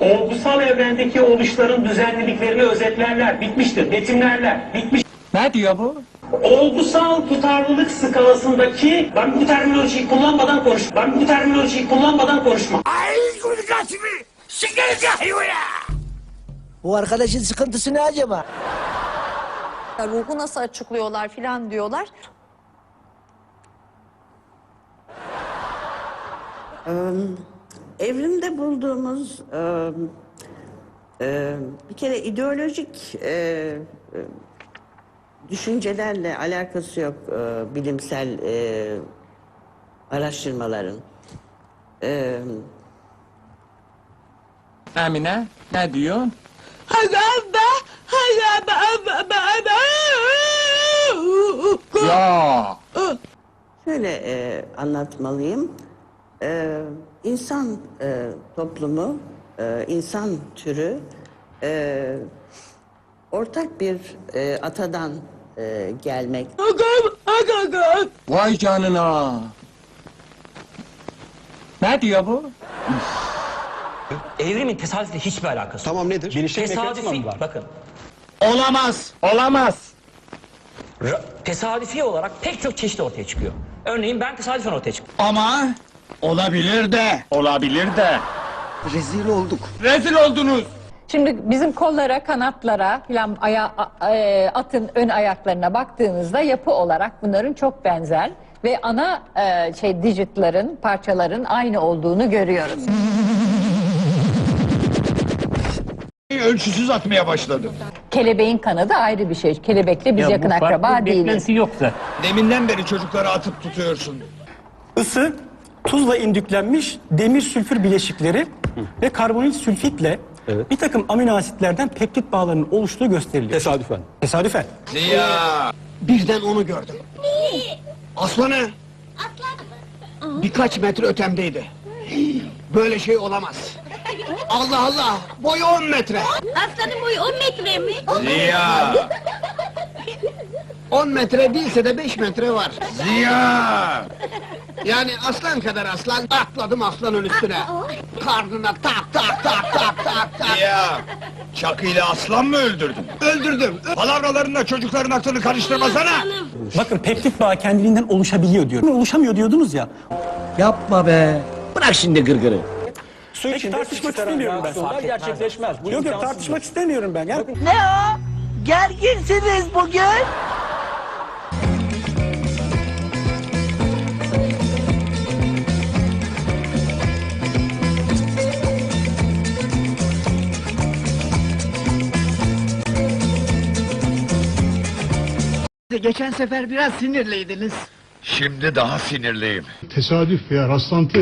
olgusal evrendeki oluşların düzenliliklerini özetlerler, bitmiştir, betimlerler, bitmiş. Ne diyor bu? Olgusal tutarlılık skalasındaki, ben bu terminolojiyi kullanmadan konuşma, ben bu terminolojiyi kullanmadan konuşma. Bu arkadaşın sıkıntısı ne acaba? Ya ruhu nasıl açıklıyorlar filan diyorlar. Evrimde bulduğumuz e, e, bir kere ideolojik e, e, düşüncelerle alakası yok e, bilimsel e, araştırmaların. E, Emine ne diyor? Ya şöyle e, anlatmalıyım. E, insan e, toplumu, e, insan türü e, ortak bir e, atadan e, gelmek. vay canına. Ne diyor bu? Evrimin tesadüfle hiçbir alakası yok. Tamam nedir? Tesadüfi, bakın, Olamaz. Olamaz. ra- tesadüfi olarak pek çok çeşit ortaya çıkıyor. Örneğin ben tesadüfen ortaya çıktım. Ama olabilir de. Olabilir de. Rezil olduk. Rezil oldunuz. Şimdi bizim kollara, kanatlara filan aya, a- e, atın ön ayaklarına baktığınızda yapı olarak bunların çok benzer ve ana e, şey digitlerin, parçaların aynı olduğunu görüyoruz. ölçüsüz atmaya başladı. Kelebeğin kanı da ayrı bir şey. Kelebekle biz yakın akraba değiliz. yoksa. Deminden beri çocukları atıp tutuyorsun. Isı tuzla indüklenmiş demir sülfür bileşikleri ve karbonil sülfitle bir takım amino asitlerden peptit bağlarının oluştuğu gösteriliyor. Tesadüfen. Tesadüfen. Ziya. Birden onu gördüm. Aslanı. Birkaç metre ötemdeydi. Böyle şey olamaz. Allah Allah. Boyu 10 metre. Aslanın boyu 10 metre mi? Ziya. 10 metre değilse de 5 metre var. Ziya. Yani aslan kadar aslan atladım aslanın üstüne. Karnına tak tak tak tak tak tak. Ziya. Çakıyla aslan mı öldürdün? Öldürdüm. Palavralarınla çocukların aklını karıştırmasana. Bakın peptit bağı kendiliğinden oluşabiliyor diyor. Oluşamıyor diyordunuz ya. Yapma be. Bırak şimdi gırgırı. Peki tartışmak istemiyorum ben. gerçekleşmez. Yok yok tartışmak istemiyorum ben. Ya. Ne o? Gerginsiniz bugün. Geçen sefer biraz sinirliydiniz. Şimdi daha sinirliyim. tesadüf veya rastlantı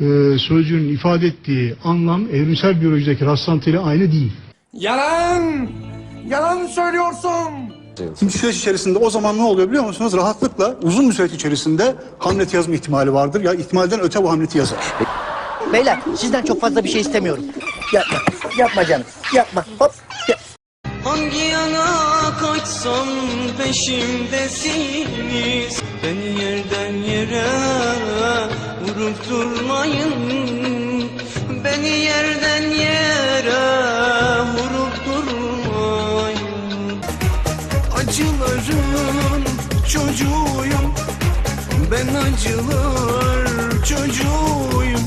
e, sözcüğün ifade ettiği anlam evrimsel biyolojideki rastlantıyla aynı değil. Yalan. Yalan söylüyorsun. Şimdi süreç içerisinde o zaman ne oluyor biliyor musunuz? Rahatlıkla uzun bir süreç içerisinde Hamlet yazma ihtimali vardır. Ya ihtimalden öte bu Hamlet'i yazar. Beyler sizden çok fazla bir şey istemiyorum. Yapma. Yapma canım. Yapma. Hop. Ya- Hangi yana kaçsam peşimdesiniz. Beni yerden yere vurup durmayın. Beni yerden yere vurup durmayın. Acıların çocuğuyum. Ben acılar çocuğuyum